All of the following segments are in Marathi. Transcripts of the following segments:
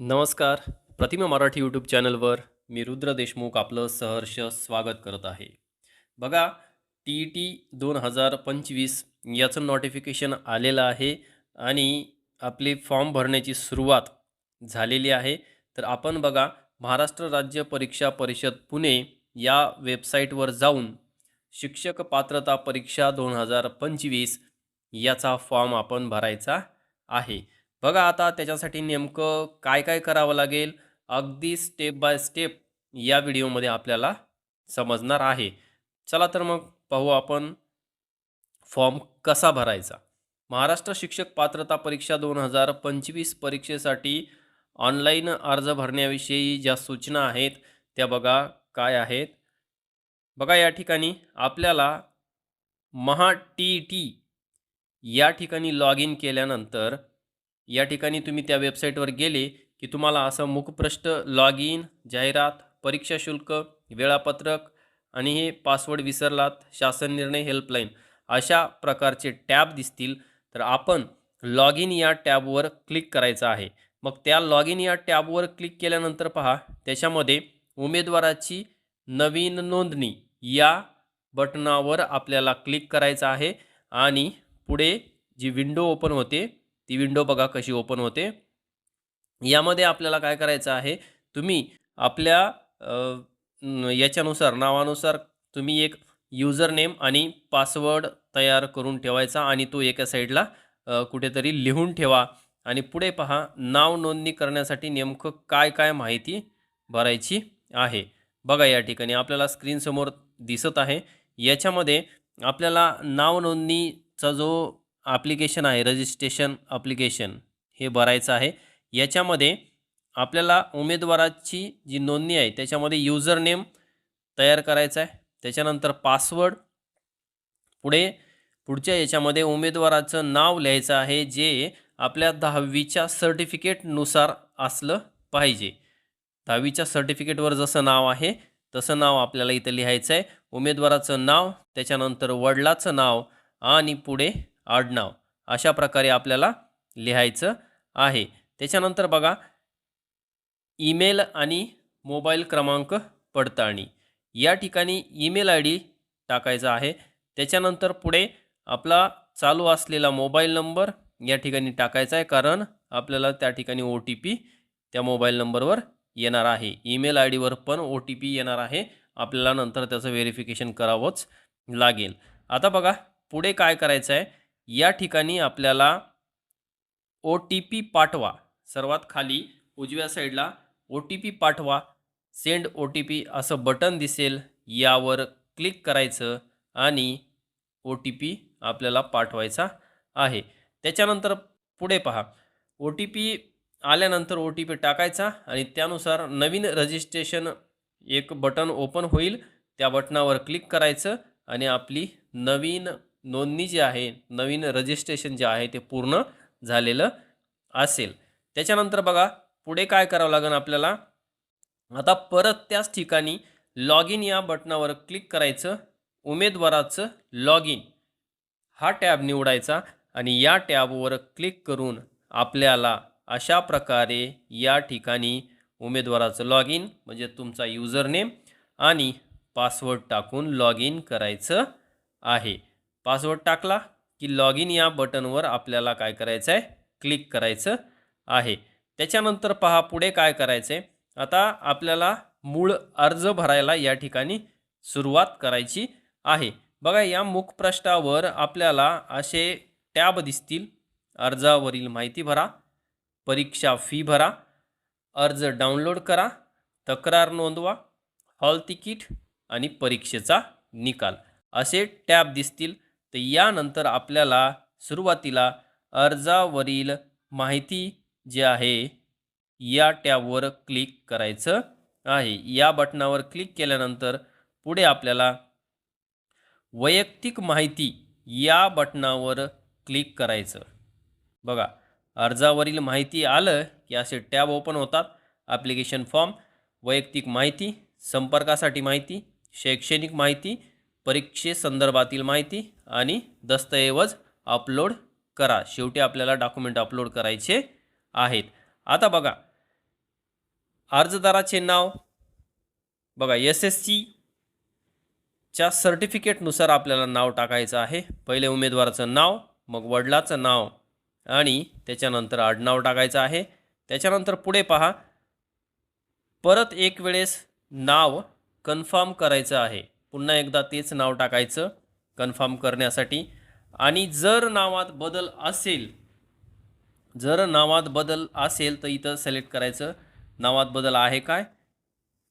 नमस्कार. प्रतिमा मराठी यूट्यूब चॅनलवर मी रुद्र देशमुख आपलं सहर्ष स्वागत करत आहे. बघा टी ई टी दोन हजार पंचवीस याचं नोटिफिकेशन आलेलं आहे आणि आपली फॉर्म भरण्याची सुरुवात झालेली आहे. तर आपण बघा महाराष्ट्र राज्य परीक्षा परिषद पुणे या वेबसाईटवर जाऊन शिक्षक पात्रता परीक्षा दोन हजार पंचवीस याचा फॉर्म आपण भरायचा आहे. बघा आता त्याच्यासाठी नेमकं काय काय करावं लागेल? अगदी स्टेप बाय स्टेप या व्हिडिओमध्ये आपल्याला समजणार आहे. चला तर मग पाहू आपण फॉर्म कसा भरायचा? महाराष्ट्र शिक्षक पात्रता परीक्षा दोन हजार पंचवीस परीक्षेसाठी ऑनलाईन अर्ज भरण्याविषयी ज्या सूचना आहेत त्या बघा काय आहेत. बघा या ठिकाणी आपल्याला महा टी टी या ठिकाणी लॉग इन केल्यानंतर या ठिकाणी तुम्ही त्या वेबसाईटवर गेले की तुम्हाला असं मुखपृष्ठ लॉग इन जाहिरात परीक्षा शुल्क वेळापत्रक आणि हे पासवर्ड विसरलात शासन निर्णय हेल्पलाईन अशा प्रकारचे टॅब दिसतील. तर आपण लॉग इन या टॅबवर क्लिक करायचं आहे. मग त्या लॉग इन या टॅबवर क्लिक केल्यानंतर पहा त्याच्यामध्ये उमेदवाराची नवीन नोंदणी या बटनावर आपल्याला क्लिक करायचं आहे. आणि पुढे जी विंडो ओपन होते ती विंडो बघा कशी ओपन होते. यामध्ये आपल्याला काय करायचं आहे तुम्ही आपल्या याच्यानुसार नावानुसार तुम्ही एक युजर नेम आणि पासवर्ड तयार करून ठेवायचा आणि तो एका साईडला कुठेतरी लिहून ठेवा आणि पुढे पहा नाव नोंदणी करण्यासाठी नेमकं काय काय माहिती भरायची आहे. बघा या ठिकाणी आपल्याला स्क्रीनसमोर दिसत आहे. याच्यामध्ये आपल्याला नाव नोंदणीचा जो ॲप्लिकेशन आहे रजिस्ट्रेशन ॲप्लिकेशन हे भरायचं आहे. याच्यामध्ये आपल्याला उमेदवाराची जी नोंदणी आहे त्याच्यामध्ये युजर नेम तयार करायचा आहे. त्याच्यानंतर पासवर्ड पुढे पुढच्या याच्यामध्ये उमेदवाराचं नाव लिहायचं आहे जे आपल्या दहावीच्या सर्टिफिकेटनुसार असलं पाहिजे. दहावीच्या सर्टिफिकेटवर जसं नाव आहे तसं नाव आपल्याला इथं लिहायचं आहे. उमेदवाराचं नाव त्याच्यानंतर वडिलाचं नाव आणि पुढे आडनाव अशा प्रकारे आपल्याला लिहायचं आहे. त्याच्यानंतर बघा ईमेल आणि मोबाईल क्रमांक पडताळणी. या ठिकाणी ईमेल आय डी टाकायचा आहे. त्याच्यानंतर पुढे आपला चालू असलेला मोबाईल नंबर या ठिकाणी टाकायचा आहे कारण आपल्याला त्या ठिकाणी ओ टी पी त्या मोबाईल नंबरवर येणार आहे. ईमेल आय डीवर पण ओ टी पी येणार आहे. आपल्याला नंतर त्याचं व्हेरिफिकेशन करावंच लागेल. आता बघा पुढे काय करायचं आहे? या ठिकाणी आपल्याला ओ टी पी पाठवा. सर्वात खाली उजव्या साईडला ओ टी पी पाठवा. सेंड ओ टी पी असं बटन दिसेल. यावर क्लिक करायचं आणि ओ टी पी आपल्याला पाठवायचा आहे. त्याच्यानंतर पुढे पहा. ओ टी पी आल्यानंतर ओ टी पी टाकायचा आणि त्यानुसार नवीन रजिस्ट्रेशन एक बटन ओपन होईल. त्या बटनावर क्लिक करायचं आणि आपली नवीन नोंदणी जी आहे नवीन रजिस्ट्रेशन जे आहे ते पूर्ण झालेलं असेल. त्याच्यानंतर बघा पुढे काय करावं लागेल आपल्याला? आता परत त्याच ठिकाणी लॉग इन या बटनावर क्लिक करायचं उमेदवाराचं लॉग इन हा टॅब निवडायचा आणि या टॅबवर क्लिक करून आपल्याला अशा प्रकारे या ठिकाणी उमेदवाराचं लॉग इन म्हणजे तुमचा युजर नेम आणि पासवर्ड टाकून लॉग इन करायचं आहे. पासवर्ड टाकला की लॉग इन या बटनवर आपल्याला काय करायचं आहे क्लिक करायचं आहे. त्याच्यानंतर पहा पुढे काय करायचं आहे आता आपल्याला मूळ अर्ज भरायला या ठिकाणी सुरुवात करायची आहे. बघा या मुखपृष्ठावर आपल्याला असे टॅब दिसतील. अर्जावरील माहिती भरा. परीक्षा फी भरा. अर्ज डाउनलोड करा. तक्रार नोंदवा. हॉल तिकीट आणि परीक्षेचा निकाल. असे टॅब दिसतील. तर यानंतर आपल्याला सुरुवातीला अर्जावरील माहिती जी आहे या टॅबवर क्लिक करायचं आहे. या बटनावर क्लिक केल्यानंतर पुढे आपल्याला वैयक्तिक माहिती या बटनावर क्लिक करायचं. बघा अर्जावरील माहिती आलं की असे टॅब ओपन होतात. ॲप्लिकेशन फॉर्म वैयक्तिक माहिती संपर्कासाठी माहिती शैक्षणिक माहिती परीक्षेसंदर्भातील माहिती आणि दस्तऐवज अपलोड करा. शेवटी आपल्याला डॉक्युमेंट अपलोड करायचे आहेत. आता बघा. अर्जदाराचे नाव. बघा एस एस सीच्या सर्टिफिकेटनुसार आपल्याला नाव टाकायचं आहे. पहिले उमेदवाराचं नाव मग वडिलाचं नाव आणि त्याच्यानंतर आडनाव टाकायचं आहे. त्याच्यानंतर पुढे पहा. परत एक वेळेस नाव कन्फर्म करायचं आहे. पुन्हा एकदा तेच नाव टाकायचं कन्फर्म करण्यासाठी. आणि जर नावात बदल असेल जर नावात बदल असेल तर इथं सिलेक्ट करायचं. नावात बदल आहे काय?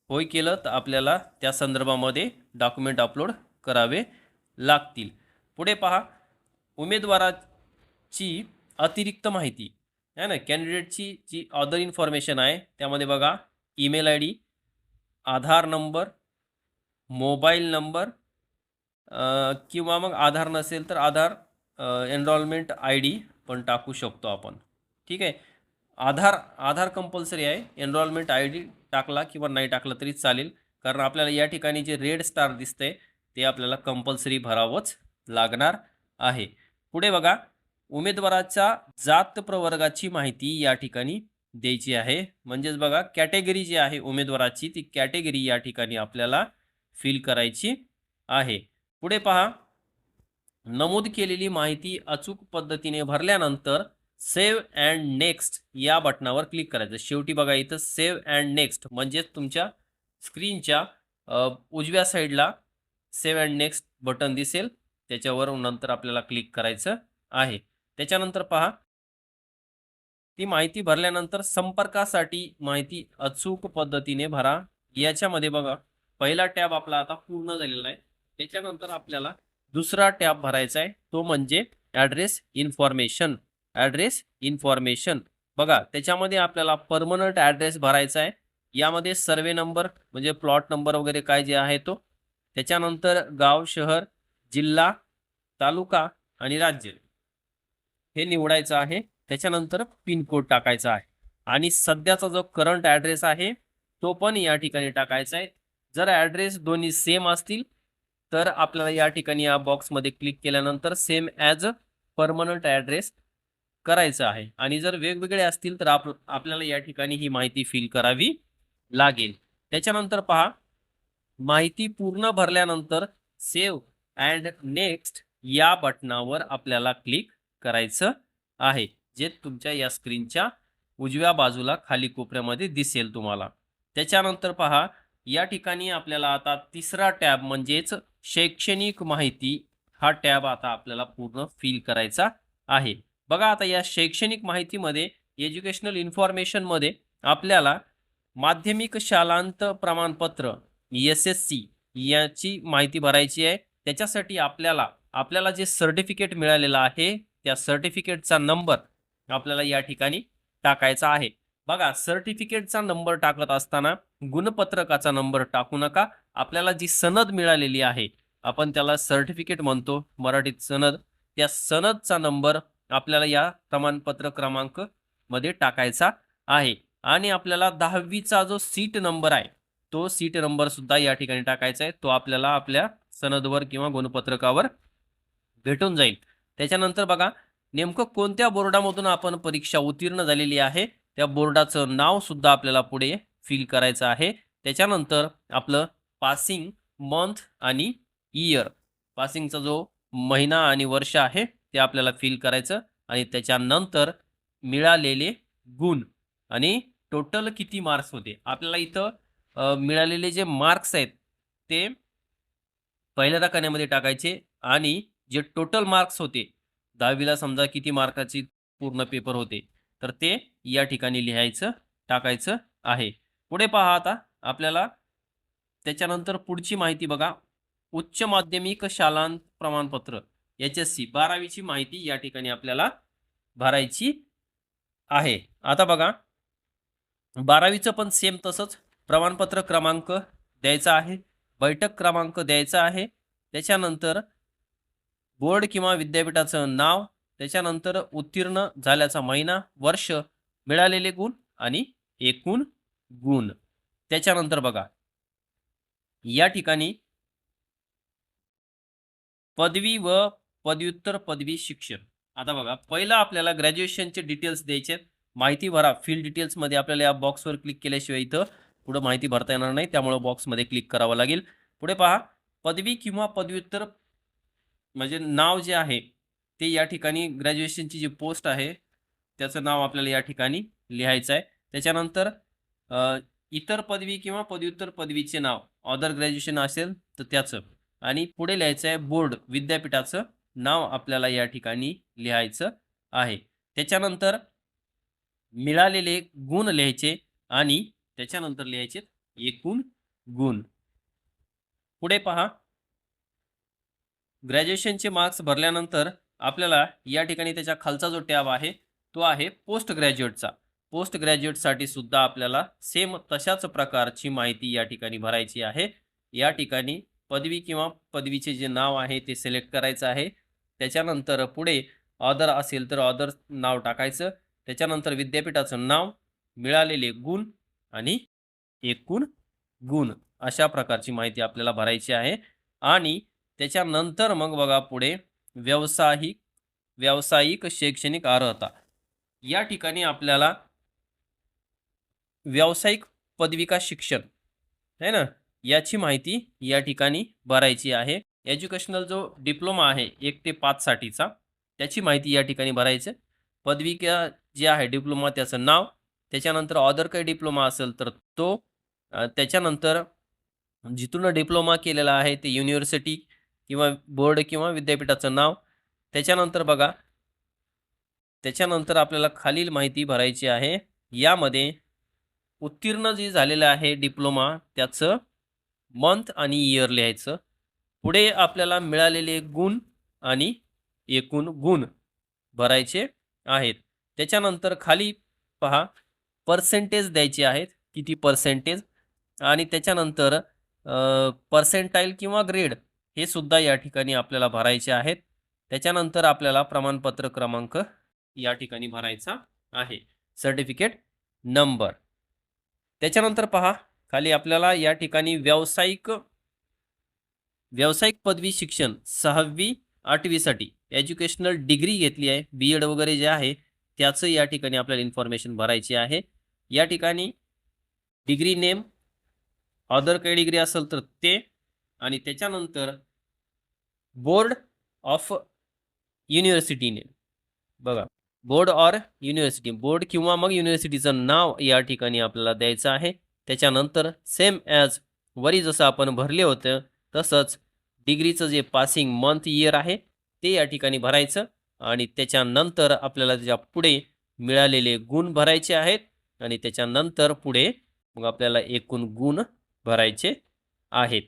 होय केलं तर आपल्याला त्या संदर्भामध्ये डॉक्युमेंट अपलोड करावे लागतील. पुढे पहा उमेदवाराची अतिरिक्त माहिती. आहे ना? कॅन्डिडेटची जी अदर इन्फॉर्मेशन आहे त्यामध्ये बघा email I D Aadhaar number mobile number किंवा मग आधार नसेल तर आधार एनरोलमेंट आय डी पण टाकू शकतो आपण. ठीक आहे? आधार आधार कंपल्सरी आहे. एनरोलमेंट आय डी टाकला किंवा नाही टाकला तरी चालेल. कारण आपल्याला या ठिकाणी जे रेड स्टार दिसतंय ते आपल्याला कंपल्सरी भरावंच लागणार आहे. पुढे बघा. उमेदवाराच्या जात प्रवर्गाची माहिती या ठिकाणी द्यायची आहे. म्हणजेच बघा कॅटेगरी जी आहे उमेदवाराची ती कॅटेगरी या ठिकाणी आपल्याला फिल करायची आहे. पुढे पहा. नमूद केलेली माहिती अचूक पद्धतीने भरल्यानंतर सेव्ह अँड नेक्स्ट या बटनावर क्लिक करायचं. शेवटी बघा इथं सेव्ह अँड नेक्स्ट म्हणजेच तुमच्या स्क्रीनच्या उजव्या साईडला सेव्ह अँड नेक्स्ट बटन दिसेल. त्याच्यावर नंतर आपल्याला क्लिक करायचं आहे. त्याच्यानंतर पहा. ती माहिती भरल्यानंतर संपर्कासाठी माहिती अचूक पद्धतीने भरा. याच्यामध्ये बघा. पहिला टॅब आपला आता पूर्ण झालेला आहे. त्याच्यानंतर आपल्याला दुसरा टॅब भरायचा आहे. तो म्हणजे ॲड्रेस इन्फॉर्मेशन. Address information. बघा त्याच्यामध्ये आपल्याला परमनंट ॲड्रेस भरायचा आहे. यामध्ये सर्वे नंबर म्हणजे प्लॉट नंबर वगैरे काय जे आहे तो. त्याच्यानंतर गाव शहर जिल्हा तालुका आणि राज्य. हे निवडायचं आहे. त्याच्यानंतर पिनकोड टाकायचा आहे. आणि सध्याचा जो करंट ॲड्रेस आहे तो पण या ठिकाणी टाकायचा आहे. जर ॲड्रेस दोन्ही सेम असतील तर आपल्याला या ठिकाणी या बॉक्समध्ये क्लिक केल्यानंतर same as a permanent address करायचं आहे. आणि जर वेगवेगळे असतील तर आप आपल्याला या ठिकाणी ही माहिती फिल करावी लागेल. त्याच्यानंतर पहा माहिती पूर्ण भरल्यानंतर सेव्ह अँड नेक्स्ट या बटनावर आपल्याला क्लिक करायचं आहे जे तुमच्या या स्क्रीनच्या उजव्या बाजूला खाली कोपऱ्यामध्ये दिसेल तुम्हाला. त्याच्यानंतर पहा या ठिकाणी आपल्याला आता तिसरा टॅब म्हणजेच शैक्षणिक माहिती हा टॅब आता आपल्याला पूर्ण फिल करायचा आहे. बघा आता या शैक्षणिक माहितीमध्ये एज्युकेशनल इन्फॉर्मेशनमध्ये आपल्याला माध्यमिक शालांत प्रमाणपत्र एस एस सी याची माहिती भरायची आहे. त्याच्यासाठी आपल्याला आपल्याला जे सर्टिफिकेट मिळालेलं आहे त्या सर्टिफिकेटचा नंबर आपल्याला या ठिकाणी टाकायचा आहे. बघा सर्टिफिकेटचा नंबर टाकत असताना गुणपत्रकाचा नंबर टाकू नका. आपल्याला जी सनद मिळालेली आहे आपण त्याला सर्टिफिकेट म्हणतो मराठीत सनद. त्या सनदचा नंबर आपल्याला या प्रमाणपत्र क्रमांकमध्ये टाकायचा आहे. आणि आपल्याला दहावीचा जो सीट नंबर आहे तो सीट नंबर सुद्धा या ठिकाणी टाकायचा आहे. तो आपल्याला आपल्या सनदवर किंवा गुणपत्रकावर भेटून जाईल. त्याच्यानंतर बघा नेमकं कोणत्या बोर्डामधून आपण परीक्षा उत्तीर्ण झालेली आहे? त्या बोर्डाचं नाव सुद्धा आपल्याला पुढे फिल करायचं आहे. त्याच्यानंतर आपलं पासिंग मंथ आणि इयर पासिंगचा जो महिना आणि वर्ष आहे ते आपल्याला फिल करायचं आणि त्याच्यानंतर मिळालेले गुण. आणि टोटल किती मार्क्स होते? आपल्याला इथं मिळालेले जे मार्क्स आहेत ते पहिल्या रकान्यामध्ये टाकायचे आणि जे टोटल मार्क्स होते दहावीला समजा किती मार्काची पूर्ण पेपर होते तर ते या ठिकाणी लिहायचं टाकायचं आहे. पुढे पहा आता आपल्याला. त्याच्यानंतर पुढची माहिती बघा. उच्च माध्यमिक शालांत प्रमाणपत्र एच एस सी बारावीची माहिती या ठिकाणी आपल्याला भरायची आहे. आता बघा. बारावीचं पण सेम तसंच. प्रमाणपत्र क्रमांक द्यायचा आहे. बैठक क्रमांक द्यायचा आहे. त्याच्यानंतर बोर्ड किंवा विद्यापीठाचं नाव त्याच्यानंतर उत्तीर्ण झाल्याचा महिना वर्ष मिळालेले गुण आणि एकूण गुण. त्याच्यानंतर बघा या ठिकाणी पदवी व पदव्युत्तर पदवी शिक्षण. आता बघा पहिला आपल्याला ग्रॅज्युएशनचे डिटेल्स द्यायचे माहिती भरा. फील्ड डिटेल्समध्ये आपल्याला या बॉक्सवर क्लिक केल्याशिवाय इथं पुढं माहिती भरता येणार नाही. त्यामुळं बॉक्समध्ये क्लिक करावं लागेल. पुढे पहा पदवी किंवा पदव्युत्तर म्हणजे नाव जे आहे ते या ठिकाणी ग्रॅज्युएशनची जी पोस्ट आहे त्याचं नाव आपल्याला या ठिकाणी लिहायचं आहे. त्याच्यानंतर इतर पदवी किंवा पदव्युत्तर पदवीचे नाव अदर ग्रॅज्युएशन असेल तर त्याचं. आणि पुढे लिहायचं आहे बोर्ड विद्यापीठाचं नाव आपल्याला या ठिकाणी लिहायचं आहे. त्याच्यानंतर मिळालेले गुण लिहायचे आणि त्याच्यानंतर लिहायचे एकूण गुण. पुढे पहा. ग्रॅज्युएशनचे मार्क्स भरल्यानंतर आपल्याला या ठिकाणी त्याच्या खालचा जो टॅब आहे तो आहे पोस्ट ग्रॅज्युएटचा पोस्ट ग्रॅज्युएटसाठी सुद्धा आपल्याला सेम तशाच प्रकारची माहिती या ठिकाणी भरायची आहे. या ठिकाणी पदवी किंवा पदवीचे जे नाव आहे ते सिलेक्ट करायचं आहे. त्याच्यानंतर पुढे ऑदर असेल तर ऑदर नाव टाकायचं. त्याच्यानंतर विद्यापीठाचं नाव मिळालेले गुण आणि एकूण गुण अशा प्रकारची माहिती आपल्याला भरायची आहे. आणि त्याच्यानंतर मग बघा पुढे व्यावसायिक व्यावसायिक शैक्षणिक अर्हता. या ठिकाणी आपल्याला व्यावसायिक पदविका शिक्षण है ना? याची माहिती या ठिकाणी भरायची आहे. एज्युकेशनल जो डिप्लोमा आहे एक ते पाचसाठीचा त्याची माहिती या ठिकाणी भरायचं. पदविका जे आहे डिप्लोमा त्याचं नाव त्याच्यानंतर ऑदर काही डिप्लोमा असेल तर तो त्याच्यानंतर जिथून डिप्लोमा केलेला आहे ते युनिव्हर्सिटी किंवा बोर्ड किंवा विद्यापीठाचं नाव. त्याच्यानंतर बघा त्याच्यानंतर आपल्याला खालील माहिती भरायची आहे. यामध्ये उत्तीर्ण जे झालेलं आहे डिप्लोमा त्याचं मंथ आणि इयर लिहायचं. पुढे आपल्याला मिळालेले गुण आणि एकूण गुण भरायचे आहेत. त्याच्यानंतर खाली पहा पर्सेंटेज द्यायचे आहेत. किती पर्सेंटेज आणि त्याच्यानंतर पर्सेंटाईल किंवा ग्रेड हे सुद्धा या ठिकाणी आपल्याला भरायचे आहेत. त्याच्यानंतर आपल्याला प्रमाणपत्र क्रमांक या ठिकाणी भरायचा आहे. सर्टिफिकेट नंबर त्याच्यानंतर पहा खाली आपल्याला या ठिकाणी व्यावसायिक व्यावसायिक पदवी शिक्षण सहावी आठवीसाठी एज्युकेशनल डिग्री घेतली आहे. बी एड वगैरे जे आहे त्याचं या ठिकाणी आपल्याला इन्फॉर्मेशन भरायची आहे. या ठिकाणी डिग्री नेम अदर काही डिग्री असेल तर ते आणि त्याच्यानंतर बोर्ड ऑफ युनिव्हर्सिटी नेम बघा. बोर्ड ऑर युनिव्हर्सिटी बोर्ड किंवा मग युनिव्हर्सिटीचं नाव या ठिकाणी आपल्याला द्यायचं आहे. त्याच्यानंतर सेम ॲज वरी जसं आपण भरले होतं तसंच डिग्रीचं जे पासिंग मंथ इयर आहे ते या ठिकाणी भरायचं. आणि त्याच्यानंतर आपल्याला त्याच्या पुढे मिळालेले गुण भरायचे आहेत आणि त्याच्यानंतर पुढे मग आपल्याला एकूण गुण भरायचे आहेत.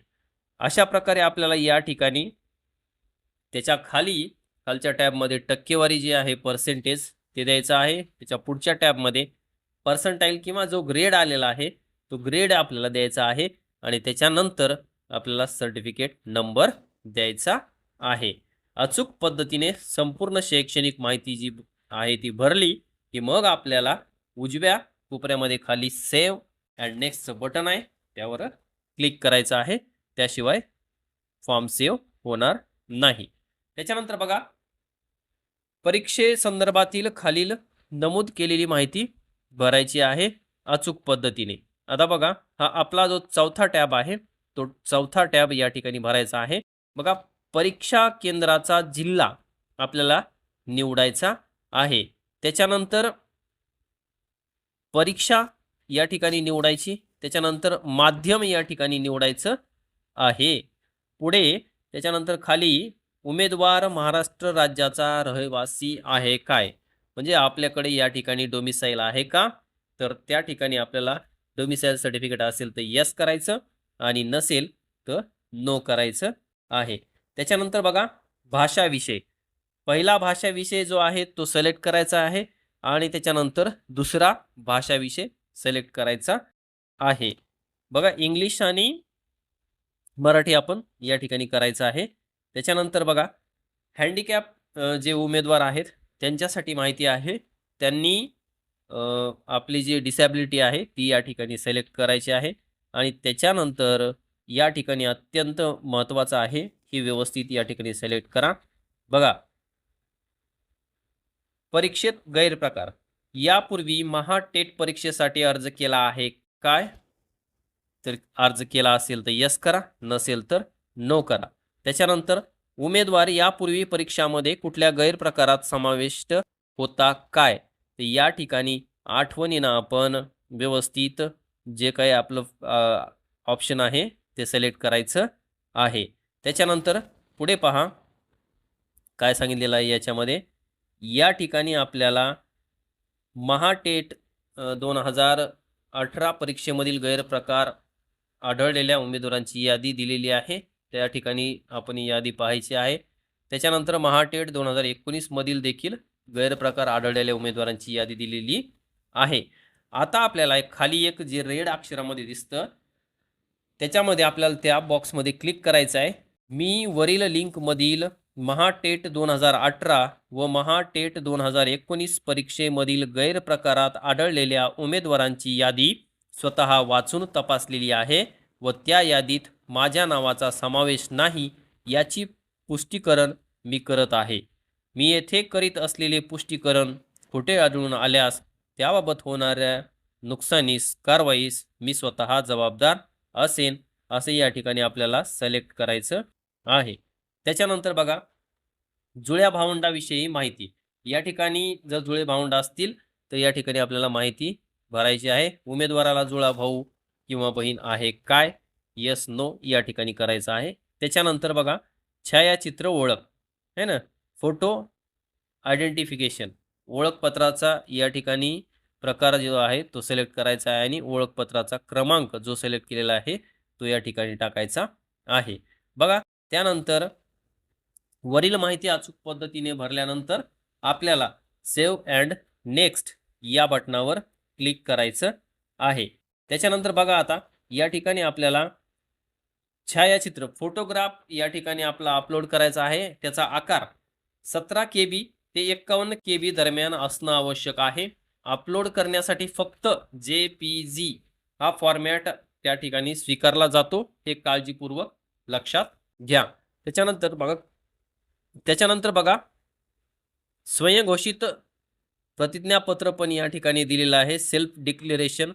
अशा प्रकारे आपल्याला या ठिकाणी त्याच्याखाली खालच्या टॅबमध्ये टक्केवारी जी आहे पर्सेंटेज ते द्यायचं आहे. त्याच्या पुढच्या टॅबमध्ये पर्संटाईल किंवा जो ग्रेड आलेला आहे तो ग्रेड आपल्याला द्यायचा आहे आणि त्याच्यानंतर आपल्याला सर्टिफिकेट नंबर द्यायचा आहे. अचूक पद्धतीने संपूर्ण शैक्षणिक माहिती जी आहे ती भरली की मग आपल्याला उजव्या कोपऱ्यामध्ये खाली सेव्ह अँड नेक्स्टचं बटन आहे. त्यावर क्लिक करायचं आहे. त्याशिवाय फॉर्म सेव्ह होणार नाही. त्याच्यानंतर बघा परीक्षेसंदर्भातील खालील नमूद केलेली माहिती भरायची आहे अचूक पद्धतीने. आता बघा हा आपला जो चौथा टॅब आहे तो चौथा टॅब या ठिकाणी भरायचा आहे. बघा परीक्षा केंद्राचा जिल्हा आपल्याला निवडायचा आहे. त्याच्यानंतर परीक्षा या ठिकाणी निवडायची त्याच्यानंतर माध्यम या ठिकाणी निवडायचं आहे. पुढे त्याच्यानंतर खाली उमेदवार महाराष्ट्र राज्याचा रहिवासी आहे काय? म्हणजे आपल्याकडे या ठिकाणी डोमिसाईल आहे का? तर त्या ठिकाणी आपल्याला डोमिसाईल सर्टिफिकेट असेल तर यस करायचं आणि नसेल तर नो करायचं आहे. त्याच्यानंतर बघा भाषा विषय. पहिला भाषा विषय जो आहे तो सिलेक्ट करायचा आहे आणि त्याच्यानंतर दुसरा भाषा विषय सिलेक्ट करायचा आहे. बघा इंग्लिश आणि मराठी आपण या ठिकाणी करायचं आहे. त्याच्यानंतर बघा हँडिकॅप जे उमेदवार आहेत त्यांच्यासाठी माहिती आहे. त्यांनी आपली जी डिसॅबिलिटी आहे ती या ठिकाणी सिलेक्ट करायची आहे. आणि त्याच्यानंतर या ठिकाणी अत्यंत महत्त्वाचं आहे ही व्यवस्थित या ठिकाणी सिलेक्ट करा. बघा परीक्षेत गैरप्रकार. यापूर्वी महाटेट परीक्षेसाठी अर्ज केला आहे काय? तर अर्ज केला असेल तर यस करा नसेल तर नो करा. त्याच्यानंतर उमेदवार यापूर्वी परीक्षामध्ये कुठल्या गैरप्रकारात समाविष्ट होता काय? तर या ठिकाणी आठवणीनं आपण व्यवस्थित जे काही आपलं ऑप्शन आहे ते सिलेक्ट करायचं आहे. त्याच्यानंतर पुढे पहा काय सांगितलेलं आहे याच्यामध्ये? या ठिकाणी आपल्याला महाटेट दोन हजार अठरा परीक्षेमधील गैरप्रकार आढळलेल्या उमेदवारांची यादी दिलेली आहे. त्या ठिकाणी आपण यादी पाहायची आहे. त्याच्यानंतर महाटेट दोन हजार एकोणीसमधील देखील गैरप्रकार आढळलेल्या उमेदवारांची यादी दिलेली आहे. आता आपल्याला एक खाली एक जे रेड अक्षरामध्ये दिसतं त्याच्यामध्ये आपल्याला त्या बॉक्समध्ये क्लिक करायचं आहे. मी वरील लिंकमधील महाटेट दोन हजार अठरा व महाटेट दोन हजार एकोणीस परीक्षेमधील गैरप्रकारात आढळलेल्या उमेदवारांची यादी स्वतः वाचून तपासलेली आहे व त्या यादीत माझ्या नावाचा समावेश नाही याची पुष्टीकरण मी करत आहे. मी येथे करीत असलेले पुष्टीकरण खोटे आढळून आल्यास त्याबाबत होणाऱ्या नुकसानीस कारवाईस मी स्वतः जबाबदार असेन असे या ठिकाणी आपल्याला सिलेक्ट करायचं आहे. त्याच्यानंतर बघा जुळ्या भावंडाविषयी माहिती. या ठिकाणी जर जुळे भावंड असतील तर या ठिकाणी आपल्याला माहिती भरायची आहे. उमेदवाराला जुळा भाऊ किंवा बहीण आहे काय? यस नो या ठिकाणी करायचं आहे. त्याच्यानंतर बघा छायाचित्र ओळख है ना? फोटो आयडेंटिफिकेशन ओळखपत्राचा या ठिकाणी प्रकार जो आहे तो सिलेक्ट करायचा आहे आणि ओळखपत्राचा क्रमांक जो सिलेक्ट केलेला आहे तो या ठिकाणी टाकायचा आहे. बघा त्यानंतर वरील माहिती अचूक पद्धतीने भरल्यानंतर आपल्याला सेव्ह अँड नेक्स्ट या बटनावर क्लिक करायचं आहे. त्याच्यानंतर बघा आता या ठिकाणी आपल्याला छायाचित्र फोटोग्राफ या ठिकाणी आपला अपलोड करायचा आहे. त्याचा आकार सतरा के बी ते एक्कावन्न के बी दरम्यान असणं आवश्यक आहे. अपलोड करण्यासाठी फक्त जे पी जी हा फॉर्मॅट त्या ठिकाणी स्वीकारला जातो. हे काळजीपूर्वक लक्षात घ्या. त्याच्यानंतर बघा त्याच्यानंतर बघा स्वयंघोषित प्रतिज्ञापत्र पण या ठिकाणी दिलेलं आहे. सेल्फ डिक्लेरेशन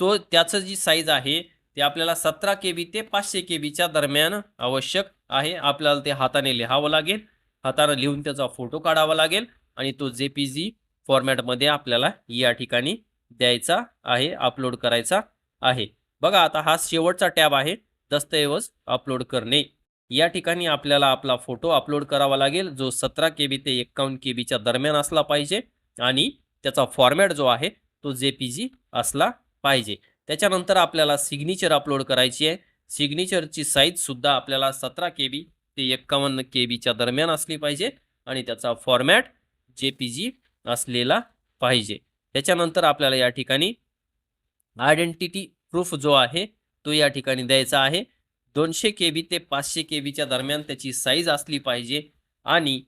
तो त्याचं जी साईज आहे ते आपल्याला सतरा के बी ते पाचशे के बीच्या दरम्यान आवश्यक आहे. आपल्याला ते हाताने लिहावं लागेल. हाताने लिहून त्याचा फोटो काढावा लागेल आणि तो जे पी जी फॉर्मॅटमध्ये आपल्याला या ठिकाणी द्यायचा आहे अपलोड करायचा आहे. बघा आता हा शेवटचा टॅब आहे. दस्तऐवज अपलोड करणे. या ठिकाणी आपल्याला आपला फोटो अपलोड करावा लागेल. जो सतरा के बी ते एक्कावन्न के बीच्या दरम्यान असला पाहिजे आणि त्याचा फॉर्मॅट जो आहे तो जे पी जी असला पाहिजे. त्याच्यानंतर आपल्याला सिग्नेचर अपलोड करायची आहे. सिग्नेचरची साईजसुद्धा आपल्याला सतरा के बी ते एक्कावन्न के बीच्या दरम्यान असली पाहिजे आणि त्याचा फॉर्मॅट जे पी जी असलेला पाहिजे. त्याच्यानंतर आपल्याला या ठिकाणी आयडेंटिटी प्रूफ जो आहे तो या ठिकाणी द्यायचा आहे. दोनशे के बी ते पाचशे के बीच्या दरम्यान त्याची साईज असली पाहिजे आणि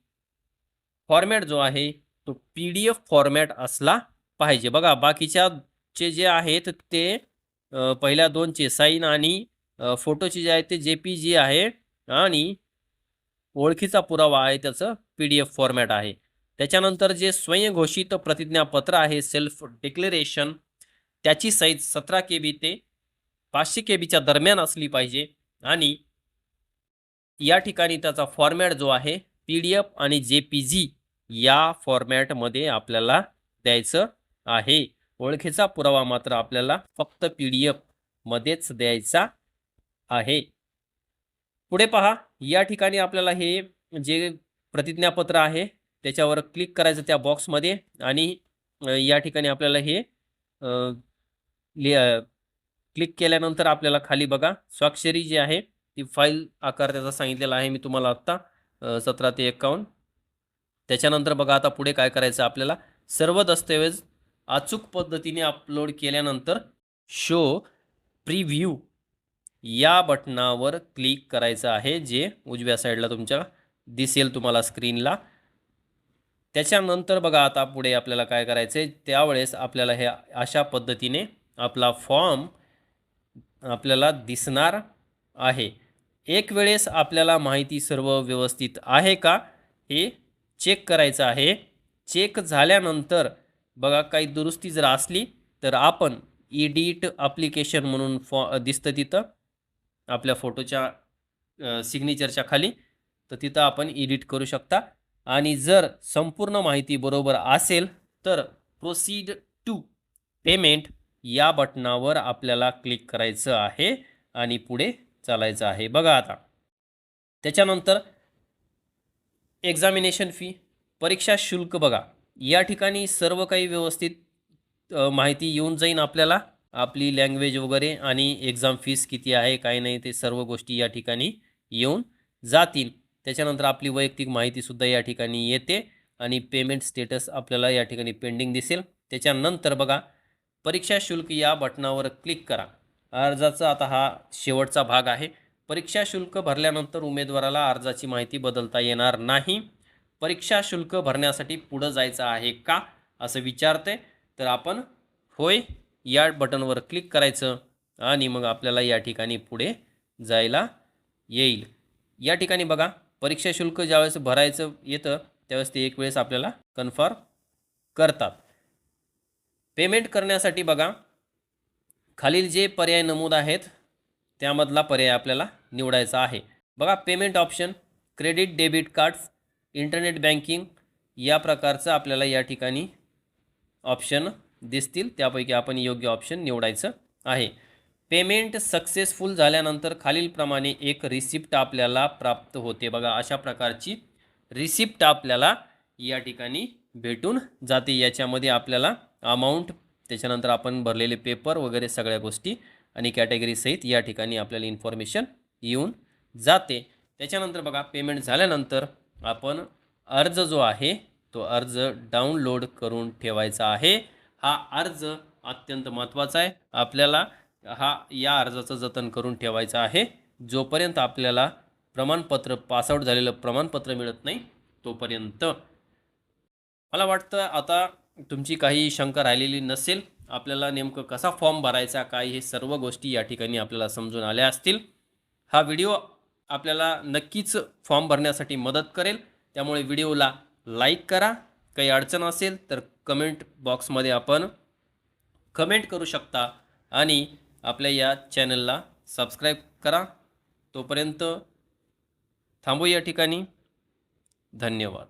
फॉर्मॅट जो आहे तो पी डी एफ फॉर्मॅट असला पाहिजे. बघा बाकीच्या चे जे आहेत ते पहिल्या दोनचे साईन आणि फोटोचे जे आहे ते जे पी जी आहे आणि ओळखीचा पुरावा आहे त्याचं पी डी एफ फॉर्मॅट आहे. त्याच्यानंतर जे स्वयंघोषित प्रतिज्ञापत्र आहे सेल्फ डिक्लेरेशन त्याची साईज सतरा के बी ते पाचशे के बीच्या दरम्यान असली पाहिजे आणि या ठिकाणी त्याचा फॉर्मॅट जो आहे पी डी एफ आणि जे पी जी या फॉर्मॅटमध्ये आपल्याला द्यायचं आहे. ओळखीचा पुरावा मात्र आपल्याला फक्त पी डी एफमध्येच द्यायचा आहे. पुढे पहा या ठिकाणी आपल्याला हे जे प्रतिज्ञापत्र आहे त्याच्यावर क्लिक करायचं त्या बॉक्समध्ये आणि या ठिकाणी आपल्याला हे लि क्लिक केल्यानंतर आपल्याला खाली बघा स्वाक्षरी जी आहे ती फाईल आकार त्याचा सांगितलेला आहे मी तुम्हाला आत्ता सतरा ते एकावन्न. त्याच्यानंतर बघा आता पुढे काय करायचं आपल्याला सर्व दस्तऐवज अचूक पद्धतीने अपलोड केल्यानंतर शो प्रिव्ह्यू या बटनावर क्लिक करायचं आहे जे उजव्या साईडला तुमच्या दिसेल तुम्हाला स्क्रीनला त्याच्यानंतर बघा आता पुढे आपल्याला काय करायचं आहे त्यावेळेस आपल्याला हे अशा पद्धतीने आपला फॉर्म आपल्याला दिसणार आहे. एक वेळेस आपल्याला माहिती सर्व व्यवस्थित आहे का हे चेक करायचं आहे. चेक झाल्यानंतर बघा काही दुरुस्ती जर असली तर आपण इडिट अप्लिकेशन म्हणून फॉ दिसतं तिथं आपल्या फोटोच्या सिग्नेचरच्या खाली. तर तिथं आपण एडिट करू शकता. आणि जर संपूर्ण माहिती बरोबर असेल तर प्रोसीड टू पेमेंट या बटनावर आपल्याला क्लिक करायचं आहे आणि पुढे चालायचं आहे. बघा आता. त्याच्यानंतर एक्झामिनेशन फी परीक्षा शुल्क बघा. या ठिकाणी सर्व काही व्यवस्थित माहिती येऊन जाईन आपल्याला. आपली लँग्वेज वगैरे आणि एक्झाम फीस किती आहे काय नाही ते सर्व गोष्टी या ठिकाणी येऊन जातील. त्याच्यानंतर आपली वैयक्तिक माहितीसुद्धा या ठिकाणी येते आणि पेमेंट स्टेटस आपल्याला या ठिकाणी पेंडिंग दिसेल. त्याच्यानंतर बघा परीक्षा शुल्क या बटनावर क्लिक करा. अर्जाचा आता हा शेवटचा भाग आहे. परीक्षा शुल्क भरल्यानंतर उमेदवाराला अर्जाची माहिती बदलता येणार नाही. परीक्षा शुल्क भरण्यासाठी पुढं जायचं आहे का असं विचारते. तर आपण होय या बटनवर क्लिक करायचं आणि मग आपल्याला या ठिकाणी पुढे जायला येईल. या ठिकाणी बघा परीक्षा शुल्क ज्यावेळेस भरायचं येतं त्यावेळेस ते एक वेळेस आपल्याला कन्फर्म करतात. पेमेंट करण्यासाठी बघा खालील जे पर्याय नमूद आहेत त्यामधला पर्याय आपल्याला निवडायचा आहे. बघा payment option credit debit cards internet banking या प्रकारचं आपल्याला या ठिकाणी ऑप्शन दिसतील. त्यापैकी आपण योग्य ऑप्शन निवडायचं आहे. पेमेंट सक्सेसफुल झाल्यानंतर खालीलप्रमाणे एक रिसिप्ट आपल्याला प्राप्त होते. बघा अशा प्रकारची रिसिप्ट आपल्याला या ठिकाणी भेटून जाते. याच्यामध्ये आपल्याला अमाऊंट त्याच्यानंतर आपण भरलेले पेपर वगैरे सगळ्या गोष्टी आणि कॅटेगरीसहित या ठिकाणी आपल्याला इन्फॉर्मेशन येऊन जाते. त्याच्यानंतर बघा पेमेंट झाल्यानंतर आपण अर्ज जो आहे तो अर्ज डाउनलोड करून ठेवायचा आहे. हा अर्ज अत्यंत महत्त्वाचा आहे. आपल्याला हा या अर्जाचं जतन करून ठेवायचं आहे. जोपर्यंत आपल्याला प्रमाणपत्र पासआउट झालेलं प्रमाणपत्र मिळत नाही तोपर्यंत. मला वाटतं आता तुमची काही शंका राहिलेली नसेल आपल्याला नेमकं कसा फॉर्म भरायचा काय हे सर्व गोष्टी या ठिकाणी आपल्याला समजून आल्या असतील. हा व्हिडिओ आपल्याला नक्कीच फॉर्म भरण्यासाठी मदत करेल. त्यामुळे व्हिडिओला लाईक करा. काही अडचण असेल तर कमेंट बॉक्समध्ये आपण कमेंट करू शकता आणि आपल्या या चॅनलला सबस्क्राईब करा. तोपर्यंत थांबू या ठिकाणी. धन्यवाद.